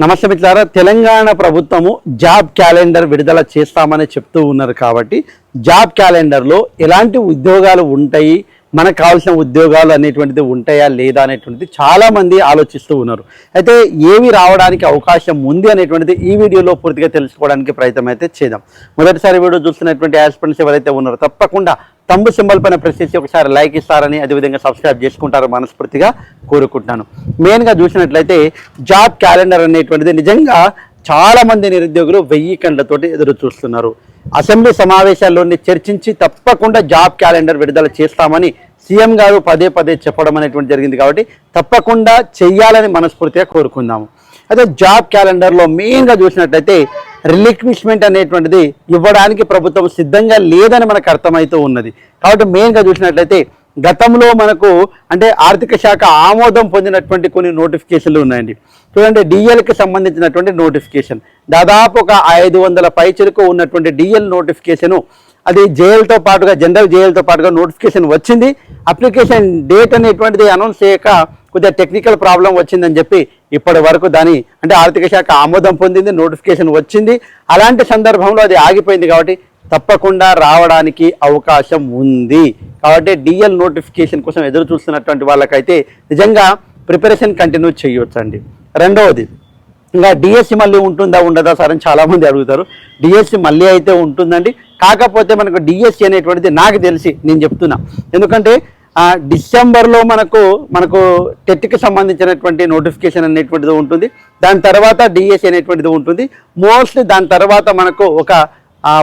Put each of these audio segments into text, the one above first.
నమస్తే మిత్రులారా తెలంగాణ ప్రభుత్వము జాబ్ క్యాలెండర్ విడుదల చేస్తామని చెప్తూ ఉన్నారు కాబట్టి జాబ్ క్యాలెండర్లో ఎలాంటి ఉద్యోగాలు ఉంటాయి మనకు కావాల్సిన ఉద్యోగాలు అనేటువంటిది ఉంటాయా లేదా అనేటువంటిది చాలామంది ఆలోచిస్తూ ఉన్నారు. అయితే ఏవి రావడానికి అవకాశం ఉంది అనేటువంటిది ఈ వీడియోలో పూర్తిగా తెలుసుకోవడానికి ప్రయత్నం అయితే చేద్దాం. మొదటిసారి వీడియో చూస్తున్నటువంటి యాస్పిరెంట్స్ ఎవరైతే ఉన్నారో తప్పకుండా తంబు సింబల్ పైన ప్రెస్ చేసి ఒకసారి లైక్ ఇస్తారని అదేవిధంగా సబ్స్క్రైబ్ చేసుకుంటారు మనస్ఫూర్తిగా కోరుకుంటున్నాను. మెయిన్గా చూసినట్లయితే జాబ్ క్యాలెండర్ అనేటువంటిది నిజంగా చాలామంది నిరుద్యోగులు వెయ్యి కండ్లతోటి ఎదురు చూస్తున్నారు. అసెంబ్లీ సమావేశాల్లోని చర్చించి తప్పకుండా జాబ్ క్యాలెండర్ విడుదల చేస్తామని సీఎం గారు పదే పదే చెప్పడం అనేటువంటి జరిగింది కాబట్టి తప్పకుండా చెయ్యాలని మనస్ఫూర్తిగా కోరుకుందాము. అయితే జాబ్ క్యాలెండర్లో మెయిన్గా చూసినట్లయితే రిలిక్విష్మెంట్ అనేటువంటిది ఇవ్వడానికి ప్రభుత్వం సిద్ధంగా లేదని మనకు అర్థమవుతూ ఉన్నది. కాబట్టి మెయిన్గా చూసినట్లయితే గతంలో మనకు అంటే ఆర్థిక శాఖ ఆమోదం పొందినటువంటి కొన్ని నోటిఫికేషన్లు ఉన్నాయండి. చూడండి డిఎల్కి సంబంధించినటువంటి నోటిఫికేషన్ దాదాపు ఒక ఐదు వందల పైచలకు ఉన్నటువంటి డిఎల్ నోటిఫికేషను అది జైలుతో పాటుగా జనరల్ జైలుతో పాటుగా నోటిఫికేషన్ వచ్చింది. అప్లికేషన్ డేట్ అనేటువంటిది అనౌన్స్ చేయక కొద్దిగా టెక్నికల్ ప్రాబ్లం వచ్చిందని చెప్పి ఇప్పటి వరకు దాని అంటే ఆర్థిక శాఖ ఆమోదం పొందింది నోటిఫికేషన్ వచ్చింది. అలాంటి సందర్భంలో అది ఆగిపోయింది కాబట్టి తప్పకుండా రావడానికి అవకాశం ఉంది. కాబట్టి డిఎల్ నోటిఫికేషన్ కోసం ఎదురు చూస్తున్నటువంటి వాళ్ళకైతే నిజంగా ప్రిపరేషన్ కంటిన్యూ చేయొచ్చండి. రెండవది ఇంకా డిఎస్సి మళ్ళీ ఉంటుందా ఉండదా సార్ అని చాలామంది అడుగుతారు. డిఎస్సి మళ్ళీ అయితే ఉంటుందండి. కాకపోతే మనకు డిఎస్సి అనేటువంటిది నాకు తెలిసి నేను చెప్తున్నా. ఎందుకంటే డిసెంబర్లో మనకు మనకు టెట్కి సంబంధించినటువంటి నోటిఫికేషన్ అనేటువంటిది ఉంటుంది. దాని తర్వాత డిఎస్సి అనేటువంటిది ఉంటుంది. మోస్ట్లీ దాని తర్వాత మనకు ఒక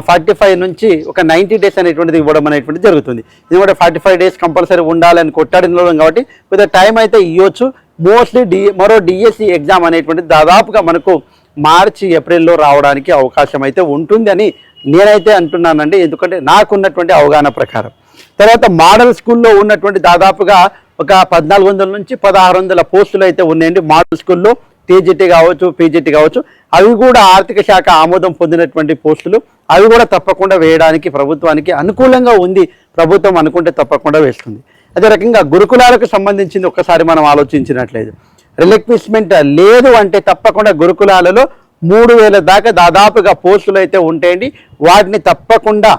ఫార్టీ ఫైవ్ నుంచి ఒక నైంటీ డేస్ అనేటువంటిది ఇవ్వడం అనేటువంటిది జరుగుతుంది. ఇది కూడా ఫార్టీ ఫైవ్ డేస్ కంపల్సరీ ఉండాలని కొట్టాడిన కాబట్టి కొద్దిగా టైం అయితే ఇవ్వచ్చు మోస్ట్లీ డి మరో డిఎస్సి ఎగ్జామ్ అనేటువంటిది దాదాపుగా మనకు మార్చి ఏప్రిల్లో రావడానికి అవకాశం అయితే ఉంటుంది అని నేనైతే అంటున్నానండి. ఎందుకంటే నాకున్నటువంటి అవగాహన ప్రకారం. తర్వాత మోడల్ స్కూల్లో ఉన్నటువంటి దాదాపుగా ఒక పద్నాలుగు వందల నుంచి పదహారు వందల పోస్టులు అయితే ఉన్నాయండి. మోడల్ స్కూల్లో టీజీటీ కావచ్చు పీజీటీ కావచ్చు అవి కూడా ఆర్థిక శాఖ ఆమోదం పొందినటువంటి పోస్టులు. అవి కూడా తప్పకుండా వేయడానికి ప్రభుత్వానికి అనుకూలంగా ఉంది. ప్రభుత్వం అనుకుంటే తప్పకుండా వేస్తుంది. అదే రకంగా గురుకులాలకు సంబంధించింది ఒక్కసారి మనం ఆలోచించినట్లేదు రిలిక్విష్మెంట్ లేదు అంటే తప్పకుండా గురుకులాలలో మూడు వేల దాకా దాదాపుగా పోస్టులు అయితే ఉంటాయండి. వాటిని తప్పకుండా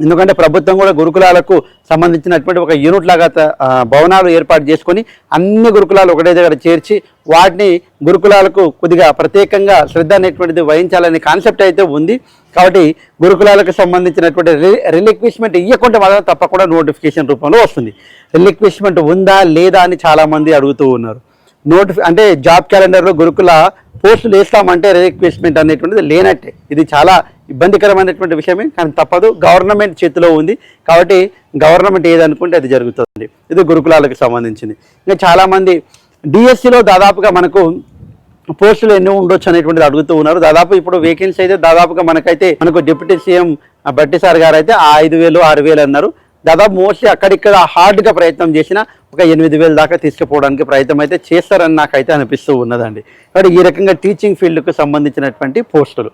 ఎందుకంటే ప్రభుత్వం కూడా గురుకులాలకు సంబంధించినటువంటి ఒక యూనిట్ లాగా త- భవనాలు ఏర్పాటు చేసుకొని అన్ని గురుకులాలు ఒకటే దగ్గర చేర్చి వాటిని గురుకులాలకు కొద్దిగా ప్రత్యేకంగా శ్రద్ధ అనేటువంటిది వహించాలనే కాన్సెప్ట్ అయితే ఉంది. కాబట్టి గురుకులాలకు సంబంధించినటువంటి రి- రిలిక్విష్మెంట్ ఇవ్వకుండా మాత్రం తప్పకుండా నోటిఫికేషన్ రూపంలో వస్తుంది. రిలిక్విష్మెంట్ ఉందా లేదా అని చాలామంది అడుగుతూ ఉన్నారు. నోటిఫి అంటే జాబ్ క్యాలెండర్లో గురుకుల పోస్టులు వేస్తామంటే రిక్వెస్ట్మెంట్ అనేటువంటిది లేనట్టే. ఇది చాలా ఇబ్బందికరమైనటువంటి విషయమే కానీ తప్పదు. గవర్నమెంట్ చేతిలో ఉంది. కాబట్టి గవర్నమెంట్ ఏదనుకుంటే అది జరుగుతుంది. ఇది గురుకులాలకు సంబంధించింది. ఇంకా చాలామంది డిఎస్సిలో దాదాపుగా మనకు పోస్టులు ఎన్ని ఉండొచ్చు అనేటువంటిది అడుగుతూ ఉన్నారు. దాదాపు ఇప్పుడు వేకెన్సీ అయితే దాదాపుగా మనకైతే మనకు డిప్యూటీ సీఎం బట్టి సార్ గారు అయితే ఆ ఐదు వేలు ఆరు వేలు అన్నారు. దాదాపు మోస్ట్లీ అక్కడిక్కడ హార్డ్గా ప్రయత్నం చేసిన ఒక ఎనిమిది వేల దాకా తీసుకుపోవడానికి ప్రయత్నం అయితే చేస్తారని నాకైతే అనిపిస్తూ ఉన్నదండి. కాబట్టి ఈ రకంగా టీచింగ్ ఫీల్డ్కు సంబంధించినటువంటి పోస్టులు.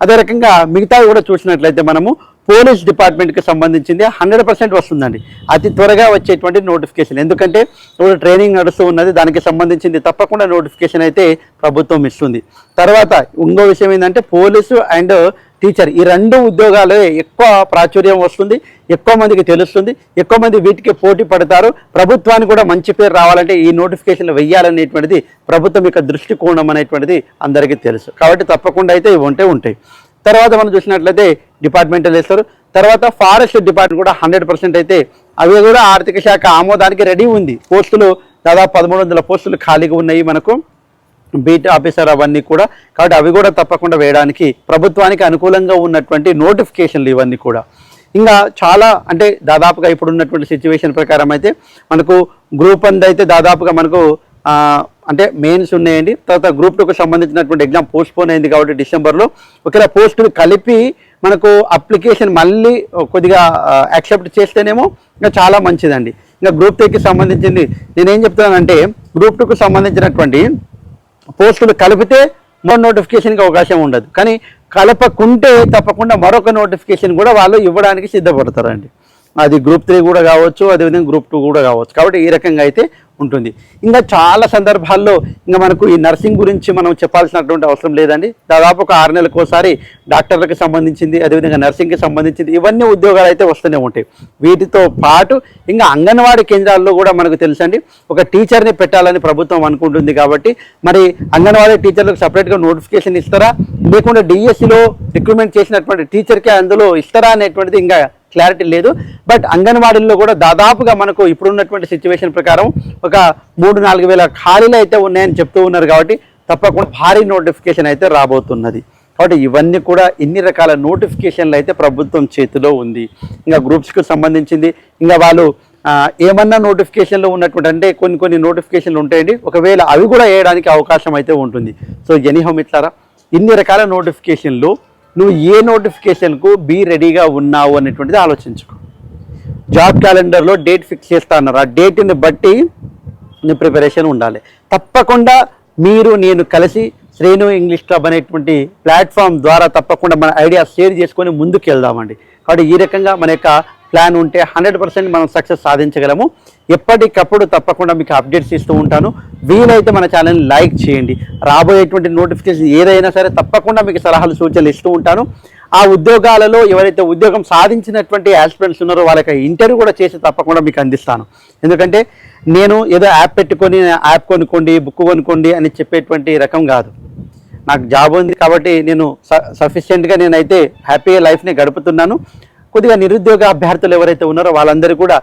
అదే రకంగా మిగతావి కూడా చూసినట్లయితే మనము పోలీస్ డిపార్ట్మెంట్కి సంబంధించింది హండ్రెడ్ పర్సెంట్ వస్తుందండి. అతి త్వరగా వచ్చేటువంటి నోటిఫికేషన్. ఎందుకంటే ఇప్పుడు ట్రైనింగ్ నడుస్తూ ఉన్నది దానికి సంబంధించింది తప్పకుండా నోటిఫికేషన్ అయితే ప్రభుత్వం ఇస్తుంది. తర్వాత ఇంకో విషయం ఏంటంటే పోలీసు అండ్ టీచర్ ఈ రెండు ఉద్యోగాలే ఎక్కువ ప్రాచుర్యం వస్తుంది ఎక్కువ మందికి తెలుస్తుంది ఎక్కువ మంది వీటికి పోటీ పడతారు. ప్రభుత్వానికి కూడా మంచి పేరు రావాలంటే ఈ నోటిఫికేషన్లు వెయ్యాలనేటువంటిది ప్రభుత్వం యొక్క దృష్టికోణం అనేటువంటిది అందరికీ తెలుసు. కాబట్టి తప్పకుండా అయితే ఇవి ఉంటే ఉంటాయి. తర్వాత మనం చూసినట్లయితే డిపార్ట్మెంటల్ వేస్తారు. తర్వాత ఫారెస్ట్ డిపార్ట్మెంట్ కూడా హండ్రెడ్ పర్సెంట్ అయితే అవి కూడా ఆర్థిక శాఖ ఆమోదానికి రెడీ ఉంది. పోస్టులు దాదాపు పదమూడు వందల పోస్టులు ఖాళీగా ఉన్నాయి మనకు. బీట్ ఆఫీసర్ అవన్నీ కూడా. కాబట్టి అవి కూడా తప్పకుండా వేయడానికి ప్రభుత్వానికి అనుకూలంగా ఉన్నటువంటి నోటిఫికేషన్లు ఇవన్నీ కూడా. ఇంకా చాలా అంటే దాదాపుగా ఇప్పుడు ఉన్నటువంటి సిచ్యువేషన్ ప్రకారం అయితే మనకు గ్రూప్ వన్ అయితే దాదాపుగా మనకు అంటే మెయిన్స్ ఉన్నాయండి. తర్వాత గ్రూప్ టూకు సంబంధించినటువంటి ఎగ్జామ్ పోస్ట్పోన్ అయింది కాబట్టి డిసెంబర్లో. ఒకవేళ పోస్టులు కలిపి మనకు అప్లికేషన్ మళ్ళీ కొద్దిగా యాక్సెప్ట్ చేస్తేనేమో ఇంకా చాలా మంచిదండి. ఇంకా గ్రూప్ టూకి సంబంధించింది నేనేం చెప్తున్నానంటే గ్రూప్ టూకు సంబంధించినటువంటి పోస్టులు కలిపితే మరో నోటిఫికేషన్కి అవకాశం ఉండదు. కానీ కలపకుంటే తప్పకుండా మరొక నోటిఫికేషన్ కూడా వాళ్ళు ఇవ్వడానికి సిద్ధపడతారండి. అది గ్రూప్ త్రీ కూడా కావచ్చు అదేవిధంగా గ్రూప్ టూ కూడా కావచ్చు. కాబట్టి ఈ రకంగా అయితే ఉంటుంది. ఇంకా చాలా సందర్భాల్లో ఇంకా మనకు ఈ నర్సింగ్ గురించి మనం చెప్పాల్సినటువంటి అవసరం లేదండి. దాదాపు ఒక ఆరు నెలలకోసారి డాక్టర్లకు సంబంధించింది అదేవిధంగా నర్సింగ్కి సంబంధించింది ఇవన్నీ ఉద్యోగాలు అయితే వస్తూనే ఉంటాయి. వీటితో పాటు ఇంకా అంగన్వాడీ కేంద్రాల్లో కూడా మనకు తెలుసండి ఒక టీచర్ని పెట్టాలని ప్రభుత్వం అనుకుంటుంది కాబట్టి మరి అంగన్వాడీ టీచర్లకు సపరేట్గా నోటిఫికేషన్ ఇస్తారా? లేకుండా డిఎస్సిలో రిక్రూట్మెంట్ చేసినటువంటి టీచర్కే అందులో ఇస్తారా అనేటువంటిది ఇంకా క్లారిటీ లేదు. బట్ అంగన్వాడీల్లో కూడా దాదాపుగా మనకు ఇప్పుడున్నటువంటి సిచ్యువేషన్ ప్రకారం ఒక మూడు నాలుగు వేల ఖాళీలు అయితే ఉన్నాయని చెప్తూ ఉన్నారు కాబట్టి తప్పకుండా భారీ నోటిఫికేషన్ అయితే రాబోతున్నది. కాబట్టి ఇవన్నీ కూడా ఇన్ని రకాల నోటిఫికేషన్లు అయితే ప్రభుత్వం చేతిలో ఉంది. ఇంకా గ్రూప్స్కి సంబంధించింది. ఇంకా వాళ్ళు ఏమన్నా నోటిఫికేషన్లో ఉన్నటువంటి అంటే కొన్ని కొన్ని నోటిఫికేషన్లు ఉంటాయండి. ఒకవేళ అవి కూడా వేయడానికి అవకాశం అయితే ఉంటుంది. సో ఎనీహో మిట్లారా ఇన్ని రకాల నోటిఫికేషన్లు నువ్వు ఏ నోటిఫికేషన్కు బీ రెడీగా ఉన్నావు అనేటువంటిది ఆలోచించుకో. జాబ్ క్యాలెండర్లో డేట్ ఫిక్స్ చేస్తా అన్నారు. ఆ డేట్ని బట్టి నీ ప్రిపరేషన్ ఉండాలి. తప్పకుండా మీరు నేను కలిసి శ్రేణు ఇంగ్లీష్ క్లబ్ అనేటువంటి ప్లాట్ఫామ్ ద్వారా తప్పకుండా మన ఐడియా షేర్ చేసుకొని ముందుకు వెళ్దామండి కాబట్టి ఈ రకంగా మన యొక్క ప్లాన్ ఉంటే హండ్రెడ్ పర్సెంట్ మనం సక్సెస్ సాధించగలము. ఎప్పటికప్పుడు తప్పకుండా మీకు అప్డేట్స్ ఇస్తూ ఉంటాను. వీలైతే మన ఛానల్ని లైక్ చేయండి. రాబోయేటువంటి నోటిఫికేషన్ ఏదైనా సరే తప్పకుండా మీకు సలహాలు సూచనలు ఇస్తూ ఉంటాను. ఆ ఉద్యోగాలలో ఎవరైతే ఉద్యోగం సాధించినటువంటి ఆస్పిరెంట్స్ ఉన్నారో వాళ్ళకి ఇంటర్వ్యూ కూడా చేసి తప్పకుండా మీకు అందిస్తాను. ఎందుకంటే నేను ఏదో యాప్ పెట్టుకొని యాప్ కొనుక్కోండి బుక్ కొనుక్కోండి అని చెప్పేటువంటి రకం కాదు. నాకు జాబ్ ఉంది కాబట్టి నేను సఫిషియెంట్గా నేనైతే హ్యాపీగా లైఫ్ని గడుపుతున్నాను. కొద్దిగా నిరుద్యోగ అభ్యర్థులు ఎవరైతే ఉన్నారో వాళ్ళందరూ కూడా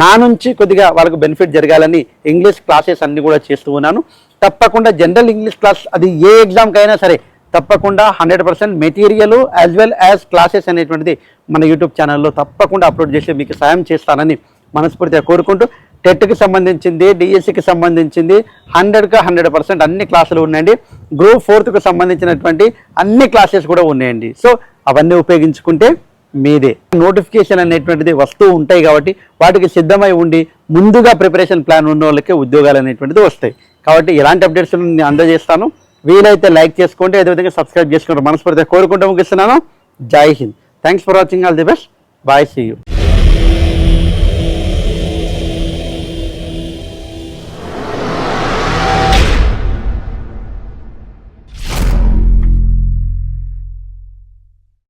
నా నుంచి కొద్దిగా వాళ్ళకు బెనిఫిట్ జరగాలని ఇంగ్లీష్ క్లాసెస్ అన్నీ కూడా చేస్తూ ఉన్నాను. తప్పకుండా జనరల్ ఇంగ్లీష్ క్లాస్ అది ఏ ఎగ్జామ్కైనా సరే తప్పకుండా hundred percent material as well as classes అనేటువంటిది మన యూట్యూబ్ ఛానల్లో తప్పకుండా అప్లోడ్ చేసి మీకు సాయం చేస్తానని మనస్ఫూర్తిగా కోరుకుంటూ టెట్కి సంబంధించింది డిఎస్సికి సంబంధించింది హండ్రెడ్కి హండ్రెడ్ పర్సెంట్ అన్ని క్లాసులు ఉన్నాయండి. గ్రూప్ ఫోర్త్కు సంబంధించినటువంటి అన్ని క్లాసెస్ కూడా ఉన్నాయండి. సో అవన్నీ ఉపయోగించుకుంటే మీదే. నోటిఫికేషన్ అనేటువంటిది వస్తూ ఉంటాయి కాబట్టి వాటికి సిద్ధమై ఉండి ముందుగా ప్రిపరేషన్ ప్లాన్ ఉన్న వాళ్ళకి ఉద్యోగాలు అనేటువంటిది వస్తాయి. కాబట్టి ఎలాంటి అప్డేట్స్ నేను అందజేస్తాను. వీలైతే లైక్ చేసుకోండి అదేవిధంగా సబ్స్క్రైబ్ చేసుకోండి. మనస్ఫూర్తిగా కోరుకుంటూ ముగిస్తున్నాను. Jai Hind. Thanks for watching all the best bye see you